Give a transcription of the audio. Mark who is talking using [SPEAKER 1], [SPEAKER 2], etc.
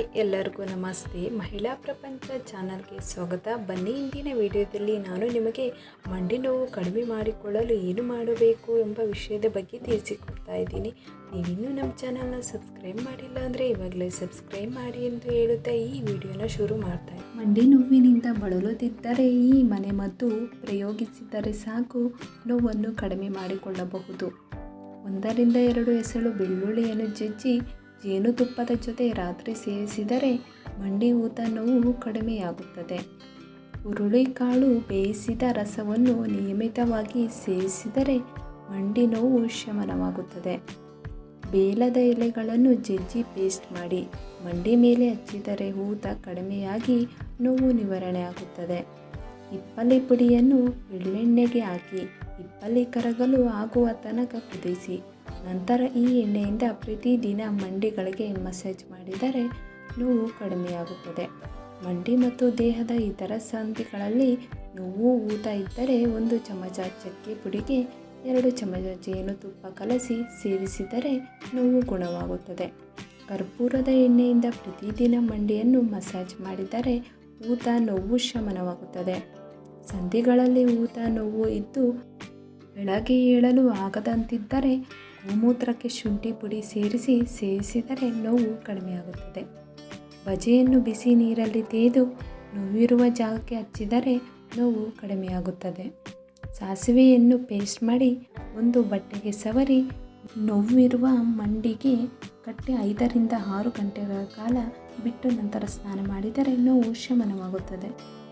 [SPEAKER 1] Hi ಎಲ್ಲರಿಗೂ ನಮಸ್ತೆ. ಮಹಿಳಾ ಪ್ರಪಂಚ ಚಾನಲ್ಗೆ ಸ್ವಾಗತ. ಬನ್ನಿ, ಇಂದಿನ ವಿಡಿಯೋದಲ್ಲಿ ನಾನು ನಿಮಗೆ ಮಂಡಿ ನೋವು ಕಡಿಮೆ ಮಾಡಿಕೊಳ್ಳಲು ಏನು ಮಾಡಬೇಕು ಎಂಬ ವಿಷಯದ ಬಗ್ಗೆ ತಿಳಿಸಿಕೊಡ್ತಾ ಇದ್ದೀನಿ. ನೀವಿನ್ನೂ ನಮ್ಮ ಚಾನಲ್ನ ಸಬ್ಸ್ಕ್ರೈಬ್ ಮಾಡಿಲ್ಲ ಅಂದರೆ ಇವಾಗಲೇ ಸಬ್ಸ್ಕ್ರೈಬ್ ಮಾಡಿ ಎಂದು ಹೇಳುತ್ತಾ ಈ ವಿಡಿಯೋನ ಶುರು ಮಾಡ್ತಾ. ಮಂಡಿ ನೋವಿನಿಂದ ಬಳಲುತ್ತಿದ್ದರೆ ಈ ಮನೆಮದ್ದು ಪ್ರಯೋಗಿಸಿದರೆ ಸಾಕು. ನೋವನ್ನು ಕಡಿಮೆ ಮಾಡಿಕೊಳ್ಳಬಹುದು. ಒಂದರಿಂದ ಎರಡು ಎಸಳು ಬೆಳ್ಳುಳ್ಳಿಯನ್ನು ಜಜ್ಜಿ ಜೇನುತುಪ್ಪದ ಜೊತೆ ರಾತ್ರಿ ಸೇವಿಸಿದರೆ ಮಂಡಿ ಊತ ನೋವು ಕಡಿಮೆಯಾಗುತ್ತದೆ. ಹುರುಳಿಕಾಳು ಬೇಯಿಸಿದ ರಸವನ್ನು ನಿಯಮಿತವಾಗಿ ಸೇವಿಸಿದರೆ ಮಂಡಿ ನೋವು ಶಮನವಾಗುತ್ತದೆ. ಬೇಲದ ಎಲೆಗಳನ್ನು ಜಜ್ಜಿ ಪೇಸ್ಟ್ ಮಾಡಿ, ಮಂಡಿ ಮೇಲೆ ಹಚ್ಚಿದರೆ ಊತ ಕಡಿಮೆಯಾಗಿ ನೋವು ನಿವಾರಣೆ ಆಗುತ್ತದೆ ಇಪ್ಪಲಿ ಪುಡಿಯನ್ನು ಎಳ್ಳೆಣ್ಣೆಗೆ ಹಾಕಿ ಇಪ್ಪಲಿ ಕರಗಲು ಆಗುವ ತನಕ ಕುದಿಸಿ ನಂತರ ಈ ಎಣ್ಣೆಯಿಂದ ಪ್ರತಿದಿನ ಮಂಡಿಗಳಿಗೆ ಮಸಾಜ್ ಮಾಡಿದರೆ ನೋವು ಕಡಿಮೆಯಾಗುತ್ತದೆ. ಮಂಡಿ ಮತ್ತು ದೇಹದ ಇತರ ಸಂಧಿಗಳಲ್ಲಿ ನೋವು ಊತ ಇದ್ದರೆ ಒಂದು ಚಮಚ ಚಕ್ಕೆ ಪುಡಿಗೆ ಎರಡು ಚಮಚ ಜೇನುತುಪ್ಪ ಕಲಸಿ ಸೇವಿಸಿದರೆ ನೋವು ಗುಣವಾಗುತ್ತದೆ. ಕರ್ಪೂರದ ಎಣ್ಣೆಯಿಂದ ಪ್ರತಿದಿನ ಮಂಡಿಯನ್ನು ಮಸಾಜ್ ಮಾಡಿದರೆ ಊತ ನೋವು ಶಮನವಾಗುತ್ತದೆ. ಸಂಧಿಗಳಲ್ಲಿ ಊತ ನೋವು ಇದ್ದು ಬೆಳಗ್ಗೆ ಏಳಲು ಆಗದಂತಿದ್ದರೆ ಗೋಮೂತ್ರಕ್ಕೆ ಶುಂಠಿ ಪುಡಿ ಸೇರಿಸಿ ಸೇವಿಸಿದರೆ ನೋವು ಕಡಿಮೆಯಾಗುತ್ತದೆ. ಬಜೆಯನ್ನು ಬಿಸಿ ನೀರಲ್ಲಿ ತೇದು ನೋವಿರುವ ಜಾಗಕ್ಕೆ ಹಚ್ಚಿದರೆ ನೋವು ಕಡಿಮೆಯಾಗುತ್ತದೆ. ಸಾಸಿವೆಯನ್ನು ಪೇಸ್ಟ್ ಮಾಡಿ ಒಂದು ಬಟ್ಟೆಗೆ ಸವರಿ ನೋವಿರುವ ಮಂಡಿಗೆ ಕಟ್ಟಿ ಐದರಿಂದ ಆರು ಗಂಟೆಗಳ ಕಾಲ ಬಿಟ್ಟು ನಂತರ ಸ್ನಾನ ಮಾಡಿದರೆ ನೋವು ಶಮನವಾಗುತ್ತದೆ.